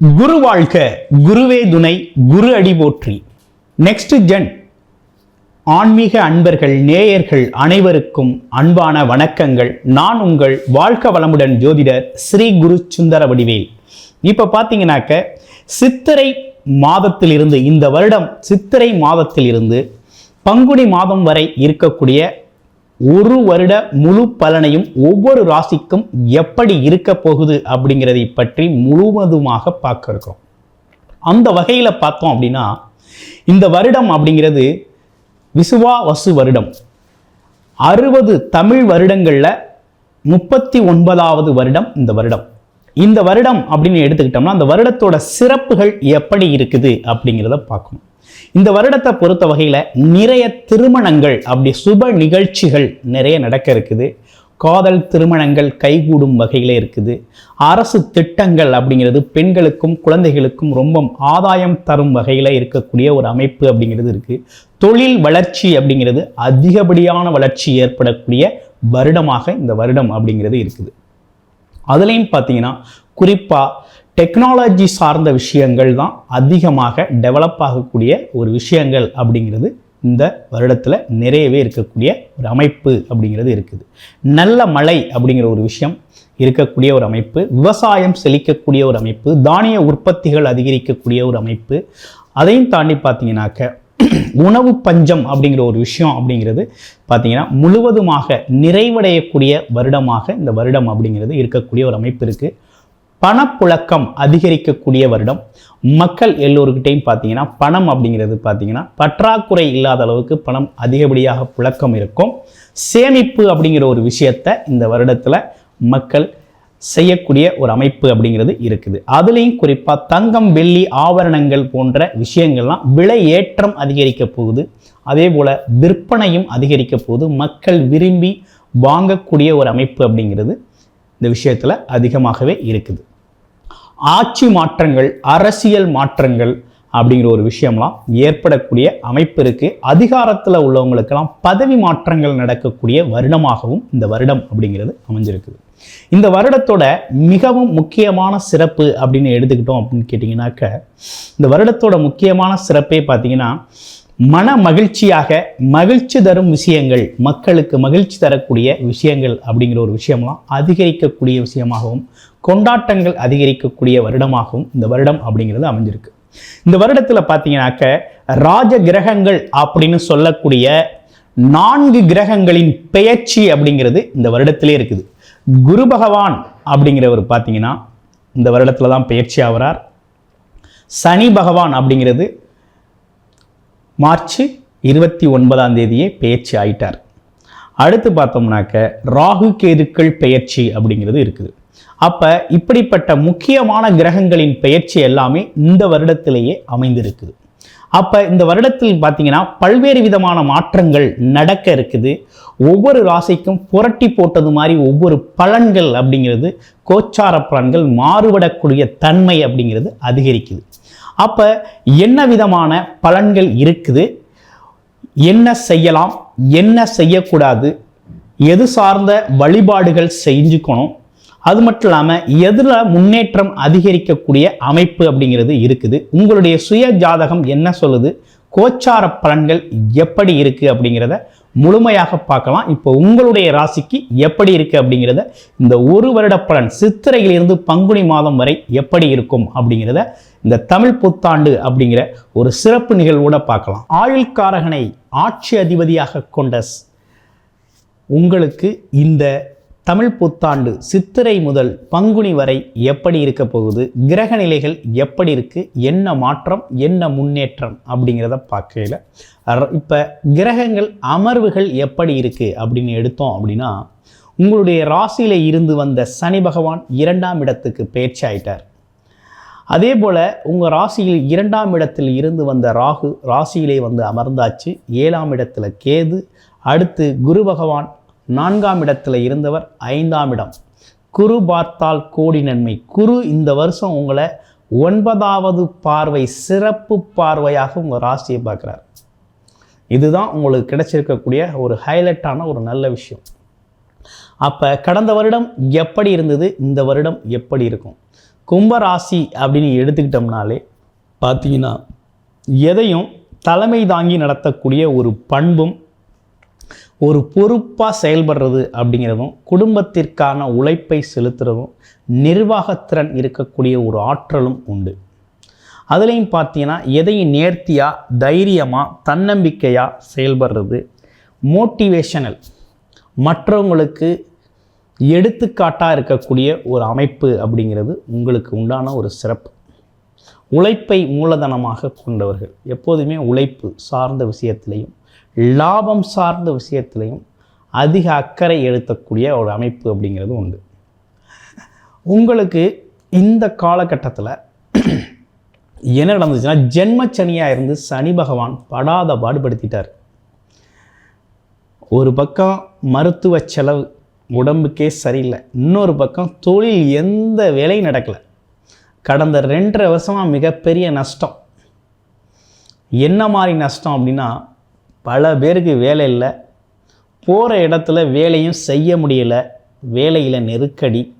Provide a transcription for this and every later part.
குரு வாழ்க குருவே துணை குரு அடி போற்றி. நெக்ஸ்ட் ஜென் ஆன்மீக அன்பர்கள் நேயர்கள் அனைவருக்கும் அன்பான வணக்கங்கள். நான் உங்கள் வாழ்க வளமுடன் ஜோதிடர் ஸ்ரீ குரு சுந்தர வடிவேல். இப்போ பார்த்தீங்கன்னாக்க சித்திரை மாதத்திலிருந்து இந்த வருடம் சித்திரை மாதத்திலிருந்து பங்குனி மாதம் வரை இருக்கக்கூடிய ஒரு வருட முழு பலனையும் ஒவ்வொரு ராசிக்கும் எப்படி இருக்க போகுது அப்படிங்கிறதை பற்றி முழுவதுமாக பார்க்க இருக்கிறோம். அந்த வகையில் பார்த்தோம் அப்படின்னா இந்த வருடம் அப்படிங்கிறது விசுவா வசு வருடம். அறுபது தமிழ் வருடங்களில் முப்பத்தி ஒன்பதாவது வருடம் இந்த வருடம். இந்த வருடம் அப்படின்னு எடுத்துக்கிட்டோம்னா அந்த வருடத்தோட சிறப்புகள் எப்படி இருக்குது அப்படிங்கிறத பார்க்கணும். இந்த வருடத்தை பொறுத்த வகையில் நிறைய திருமணங்கள் அப்படி சுப நிகழ்ச்சிகள் நிறைய நடக்க இருக்குது. காதல் திருமணங்கள் கைகூடும் வகையில் இருக்குது. அரசு திட்டங்கள் அப்படிங்கிறது பெண்களுக்கும் குழந்தைகளுக்கும் ரொம்ப ஆதாயம் தரும் வகையில் இருக்கக்கூடிய ஒரு அமைப்பு அப்படிங்கிறது இருக்குது தொழில் வளர்ச்சி அப்படிங்கிறது அதிகப்படியான வளர்ச்சி ஏற்படக்கூடிய வருடமாக இந்த வருடம் அப்படிங்கிறது இருக்குது. அதுலேயும் பார்த்தீங்கன்னா குறிப்பாக டெக்னாலஜி சார்ந்த விஷயங்கள் தான் அதிகமாக டெவலப் ஆகக்கூடிய ஒரு விஷயங்கள் அப்படிங்கிறது இந்த வருடத்தில் நிறையவே இருக்கக்கூடிய ஒரு அமைப்பு அப்படிங்கிறது இருக்குது. நல்ல மழை அப்படிங்கிற ஒரு விஷயம் இருக்கக்கூடிய ஒரு அமைப்பு விவசாயம் செழிக்கக்கூடிய ஒரு அமைப்பு தானிய உற்பத்திகள் அதிகரிக்கக்கூடிய ஒரு அமைப்பு. அதையும் தாண்டி பார்த்தீங்கன்னாக்க உணவு பஞ்சம் அப்படிங்கிற ஒரு விஷயம் அப்படிங்கிறது பார்த்திங்கன்னா முழுவதுமாக நிறைவடையக்கூடிய வருடமாக இந்த வருடம் அப்படிங்கிறது இருக்கக்கூடிய ஒரு அமைப்பு இருக்குது பணப்புழக்கம் அதிகரிக்கக்கூடிய வருடம். மக்கள் எல்லோருக்கிட்டையும் பார்த்தீங்கன்னா பணம் அப்படிங்கிறது பார்த்தீங்கன்னா பற்றாக்குறை இல்லாத அளவுக்கு பணம் அதிகப்படியாக புழக்கம் இருக்கும். சேமிப்பு அப்படிங்கிற ஒரு விஷயத்தை இந்த வருடத்தில் மக்கள் செய்யக்கூடிய ஒரு அமைப்பு அப்படிங்கிறது இருக்குது. அதுலேயும் குறிப்பாக தங்கம் வெள்ளி ஆபரணங்கள் போன்ற விஷயங்கள்லாம் விலை ஏற்றம் அதிகரிக்க போகுது. அதே போல் விற்பனையும் அதிகரிக்க போகுது. மக்கள் விரும்பி வாங்கக்கூடிய ஒரு அமைப்பு அப்படிங்கிறது இந்த விஷயத்தில் அதிகமாகவே இருக்குது. ஆட்சி மாற்றங்கள் அரசியல் மாற்றங்கள் அப்படிங்கிற ஒரு விஷயம்லாம் ஏற்படக்கூடிய அமைப்பு இருக்குது அதிகாரத்தில் உள்ளவங்களுக்கெல்லாம் பதவி மாற்றங்கள் நடக்கக்கூடிய வருடமாகவும் இந்த வருடம் அப்படிங்கிறது அமைஞ்சிருக்குது. இந்த வருடத்தோட மிகவும் முக்கியமான சிறப்பு அப்படின்னு எடுத்துக்கிட்டோம் அப்படின்னு கேட்டிங்கனாக்க இந்த வருடத்தோட முக்கியமான சிறப்பே பார்த்தீங்கன்னா மன மகிழ்ச்சியாக மகிழ்ச்சி தரும் விஷயங்கள் மக்களுக்கு மகிழ்ச்சி தரக்கூடிய விஷயங்கள் அப்படிங்கிற ஒரு விஷயம்லாம் அதிகரிக்கக்கூடிய விஷயமாகவும் கொண்டாட்டங்கள் அதிகரிக்கக்கூடிய வருடமாகவும் இந்த வருடம் அப்படிங்கிறது அமைஞ்சிருக்கு. இந்த வருடத்தில் பார்த்தீங்கன்னாக்க ராஜ கிரகங்கள் அப்படின்னு சொல்லக்கூடிய நான்கு கிரகங்களின் பெயர்ச்சி அப்படிங்கிறது இந்த வருடத்திலே இருக்குது. குரு பகவான் அப்படிங்கிறவர் பார்த்தீங்கன்னா இந்த வருடத்தில் தான் பெயர்ச்சி ஆகிறார் சனி பகவான் அப்படிங்கிறது மார்ச் இருபத்தி ஒன்பதாம் தேதியே பெயர்ச்சி ஆயிட்டார். அடுத்து பார்த்தோம்னாக்க ராகு கேதுக்கள் பெயர்ச்சி அப்படிங்கிறது இருக்குது. அப்போ இப்படிப்பட்ட முக்கியமான கிரகங்களின் பெயர்ச்சி எல்லாமே இந்த வருடத்திலேயே அமைந்திருக்குது. அப்போ இந்த வருடத்தில் பார்த்தீங்கன்னா பல்வேறு விதமான மாற்றங்கள் நடக்க இருக்குது. ஒவ்வொரு ராசிக்கும் புரட்டி போட்டது மாதிரி ஒவ்வொரு பலன்கள் அப்படிங்கிறது கோச்சார பலன்கள் மாறுபடக்கூடிய தன்மை அப்படிங்கிறது அதிகரிக்குது. அப்போ என்ன விதமான பலன்கள் இருக்குது? என்ன செய்யலாம்? என்ன செய்யக்கூடாது? எது சார்ந்த வழிபாடுகள் செஞ்சுக்கணும்? அது மட்டும் இல்லாமல் எதில் முன்னேற்றம் அதிகரிக்கக்கூடிய அமைப்பு அப்படிங்கிறது இருக்குது. உங்களுடைய சுய ஜாதகம் என்ன சொல்லுது? கோச்சார பலன்கள் எப்படி இருக்குது அப்படிங்கிறத முழுமையாக பார்க்கலாம். இப்போ உங்களுடைய ராசிக்கு எப்படி இருக்குது அப்படிங்கிறத இந்த ஒரு வருட பலன் சித்திரையிலிருந்து பங்குனி மாதம் வரை எப்படி இருக்கும் அப்படிங்கிறத இந்த தமிழ் புத்தாண்டு அப்படிங்கிற ஒரு சிறப்பு நிகழ்வோட பார்க்கலாம். ஆயுள்காரகனை ஆட்சி அதிபதியாக கொண்ட உங்களுக்கு இந்த தமிழ் புத்தாண்டு சித்திரை முதல் பங்குனி வரை எப்படி இருக்க போகுது? கிரக நிலைகள் எப்படி இருக்கு? என்ன மாற்றம்? என்ன முன்னேற்றம்? அப்படிங்கிறத பார்க்கையில் இப்போ கிரகங்கள் அமர்வுகள் எப்படி இருக்கு அப்படின்னு எடுத்தோம் அப்படின்னா உங்களுடைய ராசியில் இருந்து வந்த சனி பகவான் இரண்டாம் இடத்துக்கு பேச்சு ஆயிட்டார். அதே போல் உங்கள் ராசியில் இரண்டாம் இடத்தில் இருந்து வந்த ராகு ராசியிலே வந்து அமர்ந்தாச்சு. ஏழாம் இடத்துல கேது அடுத்து குரு பகவான் நான்காம் இடத்துல இருந்தவர் ஐந்தாம் இடம். குரு பார்த்தால் கோடி நன்மை. குரு இந்த வருஷம் உங்களை ஒன்பதாவது பார்வை சிறப்பு பார்வையாக உங்கள் ராசியை பார்க்குறார். இதுதான் உங்களுக்கு கிடைச்சிருக்கக்கூடிய ஒரு ஹைலைட்டான ஒரு நல்ல விஷயம். அப்போ கடந்த வருடம் எப்படி இருந்தது? இந்த வருடம் எப்படி இருக்கும்? கும்பராசி அப்படின்னு எடுத்துக்கிட்டோம்னாலே பார்த்தீங்கன்னா எதையும் தலைமை தாங்கி நடத்தக்கூடிய ஒரு பண்பும் ஒரு பொறுப்பாக செயல்படுறது அப்படிங்கிறதும் குடும்பத்திற்கான உழைப்பை செலுத்துறதும் நிர்வாகத்திறன் இருக்கக்கூடிய ஒரு ஆற்றலும் உண்டு. அதுலேயும் பார்த்தீங்கன்னா எதையும் நேர்த்தியாக தைரியமாக தன்னம்பிக்கையாக செயல்படுறது மோட்டிவேஷனல். மற்றவங்களுக்கு எடுத்துக்காட்டாக இருக்கக்கூடிய ஒரு அமைப்பு அப்படிங்கிறது உங்களுக்கு உண்டான ஒரு சிறப்பு. உழைப்பை மூலதனமாக கொண்டவர்கள். எப்போதுமே உழைப்பு சார்ந்த விஷயத்திலையும் லாபம் சார்ந்த விஷயத்திலையும் அதிக அக்கறை எடுத்தக்கூடிய ஒரு அமைப்பு அப்படிங்கிறது உண்டு. உங்களுக்கு இந்த காலகட்டத்தில் என்ன நடந்துச்சுன்னா ஜென்மச்சனியாக இருந்து சனி பகவான் படாத பாடுபடுத்திட்டார். ஒரு பக்கம் மருத்துவ செலவு உடம்புக்கே சரியில்லை. இன்னொரு பக்கம் தொழில் எந்த வேலையும் நடக்கலை. கடந்த ரெண்டரை வருஷமாக மிகப்பெரிய நஷ்டம். என்ன மாதிரி நஷ்டம் அப்படின்னா பல பேருக்கு வேலை இல்லை. போகிற இடத்துல வேலையும் செய்ய முடியலை. வேலையில் நெருக்கடி.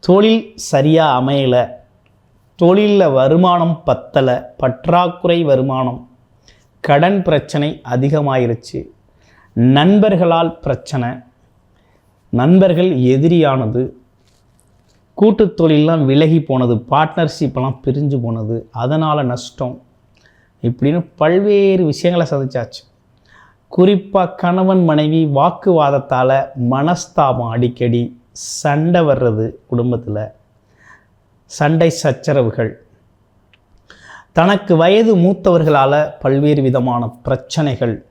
தொழில் சரியாக அமையலை. தொழிலில் வருமானம் பத்தலை. பற்றாக்குறை வருமானம். கடன் பிரச்சனை அதிகமாயிருச்சு. நண்பர்களால் பிரச்சனை. நண்பர்கள் எதிரியானது. கூட்டு தொழிலெலாம் விலகி போனது. பார்ட்னர்ஷிப்பெல்லாம் பிரிஞ்சு போனது. அதனால் நஷ்டம். இப்படின்னு பல்வேறு விஷயங்களை சந்திச்சாச்சு. குறிப்பாக கணவன் மனைவி வாக்குவாதத்தால் மனஸ்தாபம் அடிக்கடி சண்டை வர்றது குடும்பத்தில். சண்டை சச்சரவுகள். தனக்கு வயது மூத்தவர்களால் பல்வேறு விதமான பிரச்சனைகள்.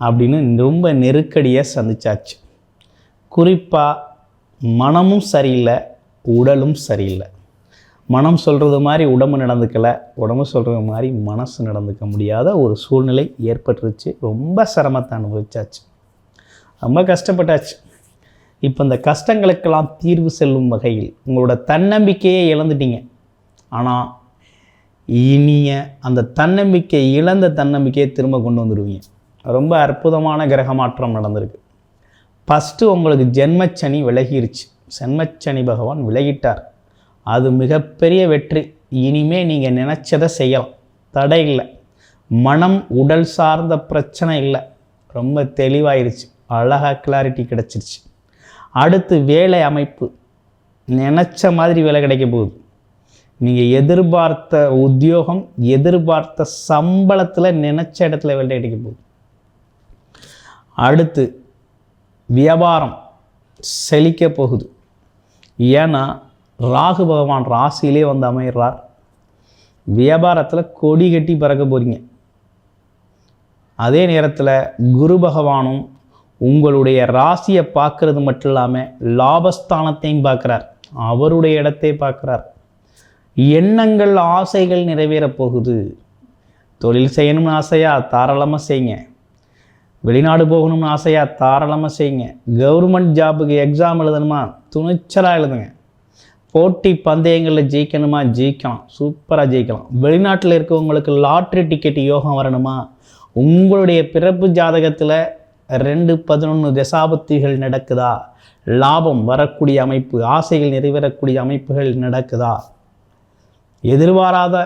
அப்படின்னு ரொம்ப நெருக்கடியாக சந்திச்சாச்சு. குறிப்பாக மனமும் சரியில்லை உடலும் சரியில்லை. மனம் சொல்கிறது மாதிரி உடம்பு நடந்துக்கலை. உடம்பு சொல்கிறது மாதிரி மனசு நடந்துக்க முடியாத ஒரு சூழ்நிலை ஏற்பட்டுருச்சு. ரொம்ப சிரமத்தை அனுபவிச்சாச்சு. ரொம்ப கஷ்டப்பட்டாச்சு. இப்போ இந்த கஷ்டங்களுக்கெல்லாம் தீர்வு செல்லும் வகையில் உங்களோட தன்னம்பிக்கையே இழந்துட்டீங்க. ஆனால் இனிய அந்த தன்னம்பிக்கை இழந்த தன்னம்பிக்கையை திரும்ப கொண்டு வந்துடுவீங்க ரொம்ப அற்புதமான கிரக மாற்றம் நடந்திருக்கு. ஃபஸ்ட்டு உங்களுக்கு ஜென்மச்சனி விலகிருச்சு. சென்மச்சனி பகவான் விலகிட்டார். அது மிகப்பெரிய வெற்றி. இனிமே நீங்கள் நினச்சதை செய்யலாம். தடை இல்லை. மனம் உடல் சார்ந்த பிரச்சனை இல்லை. ரொம்ப தெளிவாயிருச்சு. அழகாக கிளாரிட்டி கிடச்சிருச்சு. அடுத்து வேலை அமைப்பு. நினச்ச மாதிரி வேலை கிடைக்க போகுது. நீங்கள் எதிர்பார்த்த உத்தியோகம் எதிர்பார்த்த சம்பளத்தில் நினச்ச இடத்துல வேலை கிடைக்க போகுது. அடுத்து வியாபாரம் செழிக்க போகுது. ஏன்னா ராகு பகவான் ராசியிலே வந்து அமையிறார். வியாபாரத்தில் கொடி கட்டி பறக்க போகிறீங்க அதே நேரத்தில் குரு பகவானும் உங்களுடைய ராசியை பார்க்கறது மட்டும் இல்லாமல் லாபஸ்தானத்தையும் பார்க்குறார். அவருடைய இடத்தை பார்க்குறார். எண்ணங்கள் ஆசைகள் நிறைவேறப் போகுது. தொழில் செய்யணும்னு ஆசையாக தாராளமாக செய்யுங்க. வெளிநாடு போகணும்னு ஆசையாக தாராளமாக செய்யுங்க. கவர்மெண்ட் ஜாபுக்கு எக்ஸாம் எழுதணுமா? துணிச்சலாக எழுதுங்க. போட்டி பந்தயங்களில் ஜெயிக்கணுமா? ஜெயிக்கலாம். சூப்பராக ஜெயிக்கலாம். வெளிநாட்டில் இருக்கவங்களுக்கு லாட்ரி டிக்கெட் யோகம் வரணுமா? உங்களுடைய பிறப்பு ஜாதகத்தில் ரெண்டு பதினொன்று தசாபத்திகள் நடக்குதா? லாபம் வரக்கூடிய அமைப்பு ஆசைகள் நிறைவேறக்கூடிய அமைப்புகள் நடக்குதா? எதிர்பாராத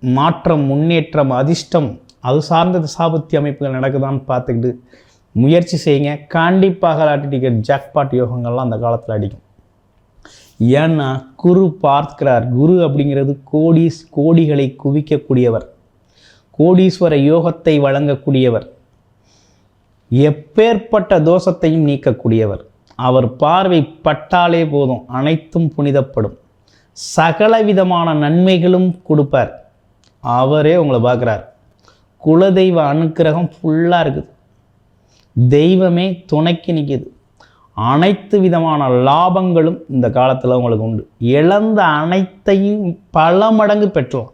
மாற்றம் முன்னேற்றம் அதிர்ஷ்டம் அது சார்ந்த தசாபத்தி அமைப்புகள் நடக்குதான்னு பார்த்துக்கிட்டு முயற்சி செய்யுங்க. கண்டிப்பாக லாட்டி டிக்கெட் ஜாக்பாட் யோகங்கள்லாம் அந்த காலத்தில் அடிக்கும். ஏன்னா குரு பார்க்கிறார். குரு அப்படிங்கிறது கோடீஸ் கோடிகளை குவிக்கக்கூடியவர். கோடீஸ்வர யோகத்தை வழங்கக்கூடியவர். எப்பேற்பட்ட தோஷத்தையும் நீக்கக்கூடியவர். அவர் பார்வை பட்டாலே போதும் அனைத்தும் புனிதப்படும். சகல விதமான நன்மைகளும் கொடுப்பார். அவரே உங்களை பார்க்குறார். குலதெய்வ அனுக்கிரகம் ஃபுல்லாக இருக்குது. தெய்வமே துணைக்கு நிற்கிது அனைத்து விதமான லாபங்களும் இந்த காலத்தில் உங்களுக்கு உண்டு. இழந்த அனைத்தையும் பல மடங்கு பெற்றலாம்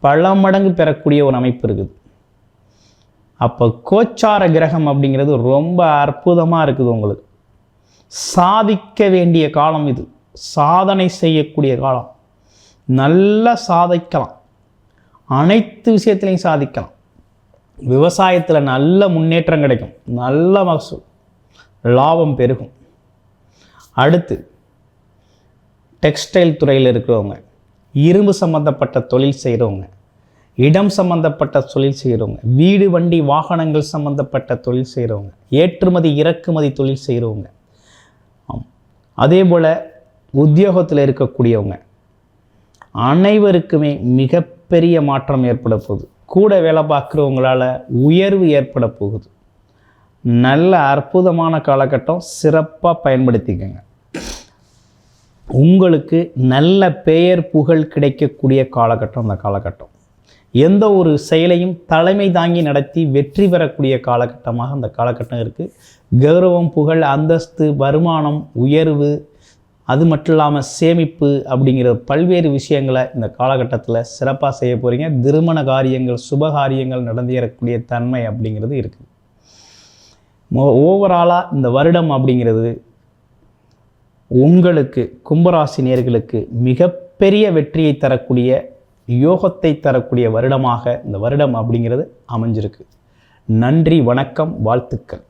பல மடங்கு பெறக்கூடிய ஒரு அமைப்பு இருக்குது. அப்போ கோச்சார கிரகம் அப்படிங்கிறது ரொம்ப அற்புதமாக இருக்குது உங்களுக்கு. சாதிக்க வேண்டிய காலம் இது. சாதனை செய்யக்கூடிய காலம். நல்லா சாதிக்கலாம். அனைத்து விஷயத்துலையும் சாதிக்கலாம். விவசாயத்தில் நல்ல முன்னேற்றம் கிடைக்கும். நல்ல மகசூல். லாபம் பெருகும். அடுத்து டெக்ஸ்டைல் துறையில் இருக்கிறவங்க இரும்பு சம்மந்தப்பட்ட தொழில் செய்கிறவங்க இடம் சம்பந்தப்பட்ட தொழில் செய்கிறவங்க வீடு வண்டி வாகனங்கள் சம்பந்தப்பட்ட தொழில் செய்கிறவங்க ஏற்றுமதி இறக்குமதி தொழில் செய்கிறவங்க அதே போல் உத்தியோகத்தில் இருக்கக்கூடியவங்க அனைவருக்குமே மிகப்பெரிய மாற்றம் ஏற்பட போகுது. கூட வேலை பார்க்குறவங்களால உயர்வு ஏற்பட போகுது. நல்ல அற்புதமான காலகட்டம் சிறப்பாக பயன்படுத்திக்கங்க. உங்களுக்கு நல்ல பெயர் புகழ் கிடைக்கக்கூடிய காலகட்டம் அந்த காலகட்டம். எந்த ஒரு செயலையும் தலைமை தாங்கி நடத்தி வெற்றி பெறக்கூடிய காலகட்டமாக அந்த காலகட்டம் இருக்குது கௌரவம் புகழ் அந்தஸ்து வருமானம் உயர்வு அது மட்டும் இல்லாமல் சேமிப்பு அப்படிங்கிற பல்வேறு விஷயங்களை இந்த காலகட்டத்தில் சிறப்பாக செய்ய போகிறீங்க திருமண காரியங்கள் சுப காரியங்கள் நடந்தேறக்கூடிய தன்மை அப்படிங்கிறது இருக்குது ஓவராலாக இந்த வருடம் அப்படிங்கிறது உங்களுக்கு கும்பராசி நேர்களுக்கு மிகப்பெரிய வெற்றியை தரக்கூடிய யோகத்தை தரக்கூடிய வருடமாக இந்த வருடம் அப்படிங்கிறது அமைஞ்சிருக்கு. நன்றி வணக்கம் வாழ்த்துக்கள்.